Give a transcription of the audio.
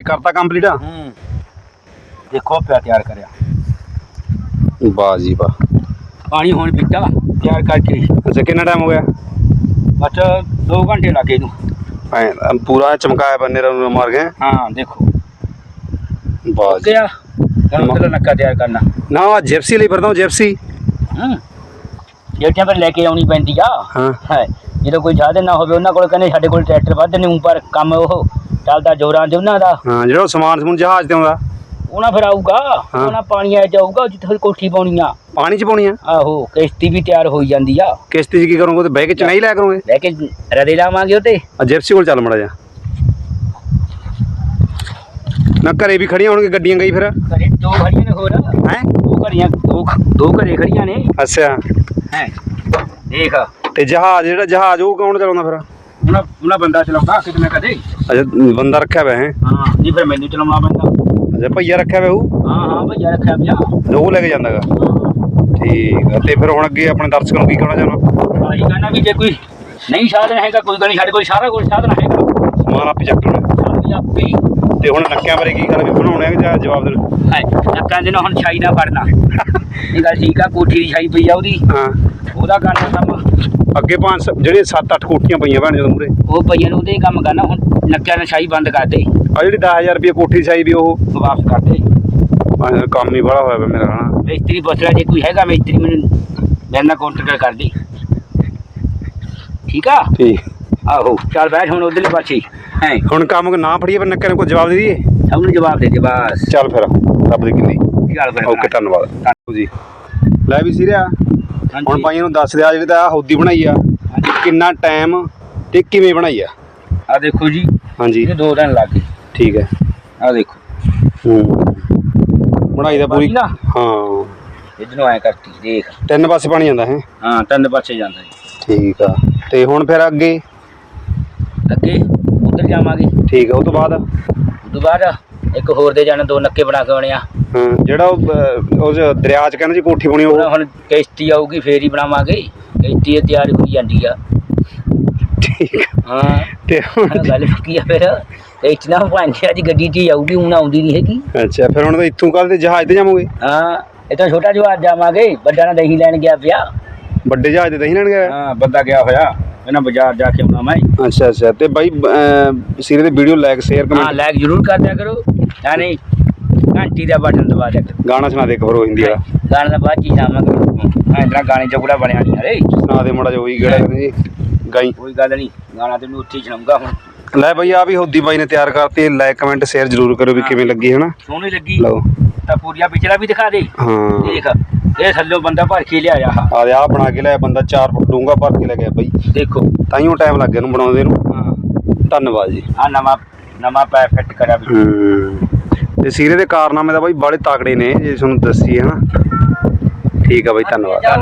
ਕਰਤਾ ਕੰਪਲੀਟ ਹੂੰ। ਦੇਖੋ ਪਿਆ ਤਿਆਰ ਕਰਿਆ। ਵਾਹ ਜੀ ਵਾਹ। ਪਾਣੀ ਹੁਣ ਪੀਤਾ ਤਿਆਰ ਕਰਕੇ। ਅੱਛਾ ਕਿੰਨਾ ਟਾਈਮ ਹੋ ਗਿਆ? ਬਸ 2 ਘੰਟੇ ਲੱਗੇ ਇਹਨੂੰ। ਐਂ, ਅਮ ਪੂਰਾ ਚਮਕਾਇਆ ਬੰਨੇ ਨੂੰ ਮਾਰ ਗਏ ਹਾਂ ਦੇਖੋ। ਵਾਹ ਜੀ। ਗਿਆ ਹੁਣ ਉਹਦਾ ਨੱਕਾ ਤਿਆਰ ਕਰਨਾ। ਨਾ ਆਹ ਜਿਪਸੀ ਲਈ ਫਿਰਦਾ ਜਿਪਸੀ ਹੂੰ। ਜਿਹੜੀਆਂ ਪਰ ਲੈ ਕੇ ਆਉਣੀ ਪੈਂਦੀ ਆ। ਹਾਂ। ਹੈ ਜਦੋਂ ਕੋਈ ਜ਼ਿਆਦਾ ਨਾ ਹੋਵੇ ਉਹਨਾਂ ਕੋਲ ਕਹਿੰਦੇ ਸਾਡੇ ਕੋਲ ਟਰੈਕਟਰ ਵੱਧ ਨੇ ਉੱਪਰ ਕੰਮ ਉਹ ਚੱਲਦਾ ਜੋਰਾਂ ਦੇ ਉਹਨਾਂ ਦਾ। ਹਾਂ ਜਿਹੜਾ ਉਹ ਸਮਾਨ ਸਮੂਨ ਜਹਾਜ਼ ਤੇ ਆਉਂਦਾ। ਉਹਨਾਂ ਫਿਰ ਆਊਗਾ ਹਾਂ। ਉਹਨਾਂ ਪਾਣੀ ਆ ਜਾਊਗਾ ਜਿੱਥੇ ਫਿਰ ਕੋਠੀ ਪਾਉਣੀ ਆ। ਪਾਣੀ ਚ ਪਾਉਣੀ ਆ? ਆਹੋ ਕਿਸ਼ਤੀ ਵੀ ਤਿਆਰ ਹੋਈ ਜਾਂਦੀ ਆ। ਕਿਸ਼ਤੀ ਚ ਕੀ ਕਰੋਗੇ ਤੇ ਬਹਿ ਕੇ ਚਨਾਈ ਲਿਆ ਕਰੋਗੇ ਲੈ ਕੇ ਰਦੇ ਲਾਵਾਂਗੇ ਉਹ ਤੇ ਆ ਜਿਪਸੀ ਕੋਲ ਚੱਲ ਮੜਾ ਜਾ ਨਾ ਘਰੇ ਵੀ ਖੜੀਆਂ ਹੋਣਗੇ ਗੱਡੀਆਂ ਗਈ ਫਿਰ। ਘਰੇ ਦੋ ਖੜੀਆਂ ਨੇ ਹੋਰ। ਹੈ? ਦੋ ਘੜੀਆਂ ਦੋ ਦੋ ਘਰੇ ਖੜੀਆਂ ਨੇ। ਅੱਛਾ। ਹੈ ਦੇਖ। ਤੇ ਜਹਾਜ਼ ਜਿਹੜਾ ਜਹਾਜ਼ ਉਹ ਕੌਣ ਚਲਾਉਂਦਾ ਫਿਰ? ਉਹਨਾਂ ਉਹਨਾਂ ਬੰਦਾ ਚਲਾਉਂਦਾ? ਕਿਤੇ ਨਾ ਕਦੇ? ਅੱਛਾ ਬੰਦਾ ਰੱਖਿਆ ਹੋਇਆ ਹੈ। ਹਾਂ ਨਹੀਂ ਫਿਰ ਮੈਨੂੰ ਚਲਾਉਣਾ ਪੈਂਦਾ। ਅੱਛਾ ਭਈਆ ਰੱਖਿਆ ਹੋਇਆ ਉਹ ਹਾਂ ਹਾਂ ਭਈਆ ਰੱਖਿਆ ਪਿਆ। ਅੱਛਾ, ਉਹ ਲੈ ਕੇ ਜਾਂਦਾਗਾ। ਠੀਕ ਆ ਤੇ ਫਿਰ ਹੁਣ ਅੱਗੇ ਆਪਣੇ ਦਰਸ਼ਕਾਂ ਨੂੰ ਕੀ ਕਹਿਣਾ ਚਾਹੁੰਦਾ? ਭਾਈ ਕਹਿੰਦਾ ਵੀ ਜੇ ਕੋਈ ਨਹੀਂ ਸਾਧਨ ਹੈਗਾ ਕੋਈ ਗੱਲ ਨਹੀਂ ਸਾਡੇ ਕੋਲ ਸਾਰਾ ਕੁਝ ਸਾਧਨ ਹੈਗਾ। ਸਮਾਨ ਆਪੇ ਚੱਕ ਲੈਣਾ। ਸਾਧਨ ਆਪੇ ਹੀ। ਤੇ ਹੁਣ ਨੱਕਿਆਂ ਬਾਰੇ ਕੀ ਗੱਲ ਵੀ ਬਣਾਉਣੇ ਆ ਕਿ ਜਾਂ ਜਵਾਬ ਦੇ ਹੈ ਨੱਕਾਂ ਦੇ ਨਾਲ ਹੁਣ ਛਾਈ ਨਾ ਫੜਨਾ। ਇਹ ਗੱਲ ਠੀਕ ਆ ਕੋਠੀ ਦੀ ਛਾਈ ਪਈ ਆ ਉਹਦੀ। ਹਾਂ। ਉਹਦਾ ਕਰਨਾ ਕੰਮ ਅੱਗੇ ਪੰਜ ਜਿਹੜੇ 7-8 ਕੋਠੀਆਂ ਪਈਆਂ ਭੈਣ ਜਦੋਂ ਮੂਰੇ ਉਹ ਪਈਆਂ ਨੂੰ ਉਹਦੇ ਹੀ ਕੰਮ ਕਰਨਾ ਹੁਣ ਨੱਕਿਆਂ ਨਾਲ ਛਾਈ ਬੰਦ ਕਰ ਦੇ ਆ ਜਿਹੜੀ 10000 ਰੁਪਏ ਕੋਠੀ ਚਾਹੀ ਵੀ ਉਹ ਵਾਪਸ ਕਰ ਦੇ ਭਾਵੇਂ ਕੰਮ ਹੀ ਬੜਾ ਹੋਇਆ ਪਿਆ ਮੇਰਾ ਹਨਾ। ਮਿਸਤਰੀ ਪੁੱਛ ਲੈ ਜੇ ਕੋਈ ਹੈਗਾ ਮਿਸਤਰੀ ਮੈਨੂੰ ਮੇਰੇ ਨਾਲ ਕੰਟੈਕਟ ਕਰ ਦੇ ਠੀਕ ਆ? ਠੀਕ। ਆਹੋ ਚੱਲ ਬੈਠ ਹੁਣ ਉਧਰਲੇ ਪਾਸੇ। ਹੈ। ਹੁਣ ਕੰਮ ਨਾ ਫੜੀਏ ਪਰ ਨੱਕਿਆਂ ਨੂੰ ਕੋਈ ਜਵਾਬ ਦੇ ਦਈਏ? ਸਭ ਨੂੰ ਜਵਾਬ ਦੇ ਦੇ ਬਸ। ਚੱਲ ਫਿਰ ਰੱਬ ਦੀ ਕਿੰਨੀ। ਚੱਲ ਫਿਰ ਓਕੇ ਧੰਨਵਾਦ ਧੰਨਵਾਦ। ਜੀ। ਲੈ ਵੀ ਸੀਰਿਆ। ਹੁਣ ਭਾਈਆਂ ਨੂੰ ਦੱਸ ਦਿਆ ਜਿਹੜੀ ਤਾਂ ਆਹ ਹੌਦੀ ਬਣਾਈ ਆ। ਕਿੰਨਾ ਟਾਈਮ ਤੇ ਕਿਵੇਂ ਬਣਾਈ ਆ? ਆ ਦੇਖੋ ਜੀ ਹਾਂਜੀ। ਇਹ ਦੋ ਦਿਨ ਲੱਗ ਗਏ। ਠੀਕ ਹੈ। ਆ ਦੇਖੋ। ਹੂੰ। ਬਣਾਈ ਦਾ ਪੂਰੀ? ਹਾਂ। ਇਹਨੂੰ ਐ ਕਰਤੀ ਦੇਖ। ਤਿੰਨ ਪਾਸੇ ਪਾਣੀ ਜਾਂਦਾ ਹੈ। ਹਾਂ ਤਿੰਨ ਪਾਸੇ ਜਾਂਦਾ ਜੀ। ਠੀਕ ਆ। ਤੇ ਹੁਣ ਫਿਰ ਅੱਗੇ? ਅੱਗੇ ਉਧਰ ਜਾਵਾਂਗੇ। ਠੀਕ ਆ ਉਹ ਤੋਂ ਬਾਅਦ? ਉਸ ਤੋਂ ਬਾਅਦ ਇੱਕ ਹੋਰ ਦੇ ਜਾਣਾ ਦੋ ਨੱਕੇ ਬਣਾ ਕੇ ਆਉਣੇ ਆ। ਹਾਂ ਜਿਹੜਾ ਉਹ ਅਹ, ਉਹ 'ਚ ਦਰਿਆ 'ਚ ਕਹਿੰਦੇ ਜੀ ਕੋਠੀ ਬਣੀ ਉਹ? ਹੁਣ ਹੁਣ ਕਿਸ਼ਤੀ ਆਊਗੀ ਫੇਰ ਹੀ ਬਣਾਵਾਂਗੇ। ਕਿਸ਼ਤੀ ਇਹ ਤਿਆਰ ਹੋਈ ਜਾਂਦੀ ਆ। ਠੀਕ। ਹਾਂ। ਤੇ ਹੁਣ ਗੱਲ ਕੀ ਆ ਫਿਰ। ਕਿਸ਼ਤੀ ਨਾ ਪੰਜ ਅੱਜ ਗੱਡੀ 'ਚ ਹੀ ਆਊਗੀ ਹੁਣ ਆਉਂਦੀ ਨਹੀਂ ਹੈਗੀ। ਅੱਛਾ ਫਿਰ ਹੁਣ ਤਾਂ ਇੱਥੋਂ ਕੱਲ ਤੇ ਜਹਾਜ਼ ਤੇ ਜਾਵਾਂਗੇ? ਹਾਂ ਇਹ ਤਾਂ ਛੋਟਾ ਜਿਹਾ ਜਾਵਾਂਗੇ। ਵੱਡਾ ਨਾ ਦਹੀਂ ਲੈਣ ਗਿਆ ਪਿਆ। ਵੱਡੇ ਜਹਾਜ਼ ਤੇ ਦਹੀਂ ਲੈਣ ਗਿਆ? ਹਾਂ ਬੰਦਾ ਗਿਆ ਹੋਇਆ। ਇਹਨਾਂ ਬਾਜ਼ਾਰ ਜਾ ਕੇ ਆਉਣਾ ਮੈਂ ਅੱਛਾ ਅੱਛਾ। ਤੇ ਬਾਈ ਅਹ, ਸੀਰੇ ਦੇ ਵੀਡੀਓ ਲਾਈਕ ਸ਼ੇਅਰ ਹਾਂ ਕਮੈਂਟ ਲਾਈਕ ਜ਼ਰੂਰ ਕਰ ਦਿਆ ਕਰੋ। ਯਾਨੀ ਘੰਟੀ ਦਾ ਬਟਨ ਦਬਾ ਦਿਆ ਕਰੋ। ਗਾਣਾ ਸੁਣਾ ਦੇ ਇੱਕ ਵਾਰ ਉਹ ਹਿੰਦੀ ਵਾਲਾ। ਗਾਣੇ ਦਾ ਬਾਅਦ ਚੀਜ਼ ਆਵਾਂਗੇ ਹਾਂ ਇਤਨਾ ਗਾਣੇ ਚੋਕੜਾ ਬਣਿਆ ਨਹੀਂ ਹਰੇ। ਸੁਣਾ ਦੇ ਮੜਾ ਜੋ ਉਹੀ ਕਹਿੰਦੇ ਜੀ ਗਾਈ। ਕੋਈ ਗੱਲ ਨਹੀਂ ਗਾਣਾ ਤੈਨੂੰ ਉੱਥੇ ਹੀ ਸੁਣਾਉਂਗਾ ਹੁਣ। ਲੈ ਬਈ ਆ ਵੀ ਹੌਦੀ ਬਾਈ ਨੇ ਤਿਆਰ ਕਰਤੀ ਲਾਈਕ ਕਮੈਂਟ ਸ਼ੇਅਰ ਜ਼ਰੂਰ ਕਰੋ ਵੀ ਕਿਵੇਂ ਲੱਗੀ ਹਨਾ? ਸੋਹਣੀ ਲੱਗੀ। ਲਓ। ਤਾਂ ਪੂਰੀਆ ਪਿਛਲਾ ਵੀ ਦਿਖਾ ਦੇ। ਹਾਂ। ਦੇਖ। ਇਹ ਥੱਲੋਂ ਬੰਦਾ ਭਰ ਕੇ ਲਿਆਇਆ ਆ ਆ ਆ ਬਣਾ ਕੇ ਲਿਆ ਬੰਦਾ 4 ਫੁੱਟ ਡੂੰਗਾ ਭਰ ਕੇ ਲੈ ਗਿਆ ਬਾਈ। ਦੇਖੋ। ਤਾਈਓ ਟਾਈਮ ਲੱਗ ਗਿਆ ਇਹਨੂੰ ਬਣਾਉਂਦੇ ਨੂੰ। ਹਾਂ। ਧੰਨਵਾਦ ਜੀ। ਆ ਨਵਾਂ ਨਵਾਂ ਪੈ ਫਿੱਟ ਕਰਿਆ ਵੀ। ਹੂੰ। ਤੇ ਸੀਰੇ ਦੇ ਕਾਰਨਾਮੇ ਦਾ ਬਾਈ ਬੜੇ ਤਾਕੜੇ ਨੇ ਜੇ ਤੁਹਾਨੂੰ ਦੱਸੀ ਹੈ ਨਾ ਠੀਕ ਆ ਬਾਈ ਧੰਨਵਾਦ।